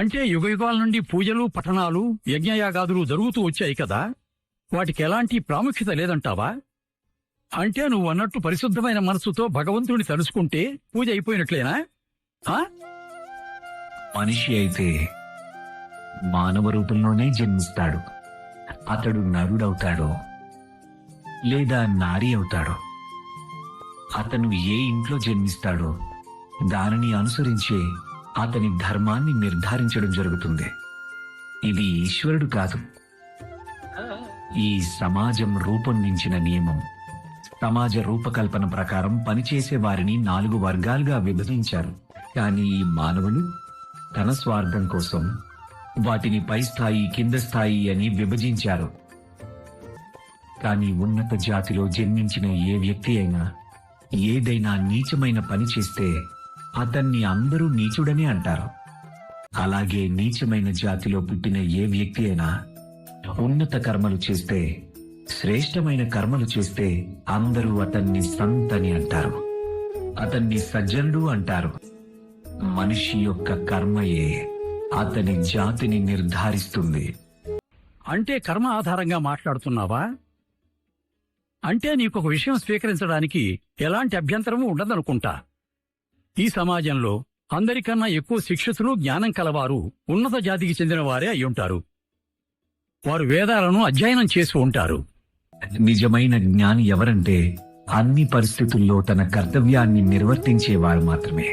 అంటే యుగ యుగాల నుండి పూజలు పఠనాలు యజ్ఞయాగాదులు జరుగుతూ వచ్చాయి కదా. వాటికి ఎలాంటి ప్రాముఖ్యత లేదంటావా? అంటే నువ్వు అన్నట్టు పరిశుద్ధమైన మనసుతో భగవంతుడిని తలుసుకుంటే పూజ అయిపోయినట్లేనా? మనిషి అయితే మానవ రూపంలోనే జన్మిస్తాడు. అతడు నరుడవుతాడో లేదా నారి అవుతాడో అతను ఏ ఇంట్లో జన్మిస్తాడో దానిని అనుసరించే అతని ధర్మాన్ని నిర్ధారించడం జరుగుతుంది. ఇది ఈశ్వరుడు కాదు. ఈ సమాజం రూపొందించిన నియమం. సమాజ రూపకల్పన ప్రకారం పనిచేసే వారిని నాలుగు వర్గాలుగా విభజించారు. కానీ ఈ మానవులు తన స్వార్థం కోసం వాటిని పై స్థాయి కింద స్థాయి అని విభజించారు. కానీ ఉన్నత జాతిలో జన్మించిన ఏ వ్యక్తి అయినా ఏదైనా నీచమైన పని చేస్తే అతన్ని అందరూ నీచుడని అంటారు. అలాగే నీచమైన జాతిలో పుట్టిన ఏ వ్యక్తి అయినా ఉన్నత కర్మలు చేస్తే శ్రేష్టమైన కర్మలు చేస్తే అందరూ అతన్ని సంతని అని అంటారు. అతన్ని సజ్జనుడు అంటారు. మనిషి యొక్క కర్మయే అతని జాతిని నిర్ధారిస్తుంది. అంటే కర్మ ఆధారంగా మాట్లాడుతున్నావా? అంటే నీకు ఒక విషయం స్వీకరించడానికి ఎలాంటి అభ్యంతరము ఉండదనుకుంటా. ఈ సమాజంలో అందరికన్నా ఎక్కువ శిక్షితులు జ్ఞానం కలవారు ఉన్నత జాతికి చెందిన వారే అయ్యుంటారు వారు వేదాలను అధ్యయనం చేసి ఉంటారు. నిజమైన జ్ఞాని ఎవరంటే అన్ని పరిస్థితుల్లో తన కర్తవ్యాన్ని నిర్వర్తించేవారు మాత్రమే.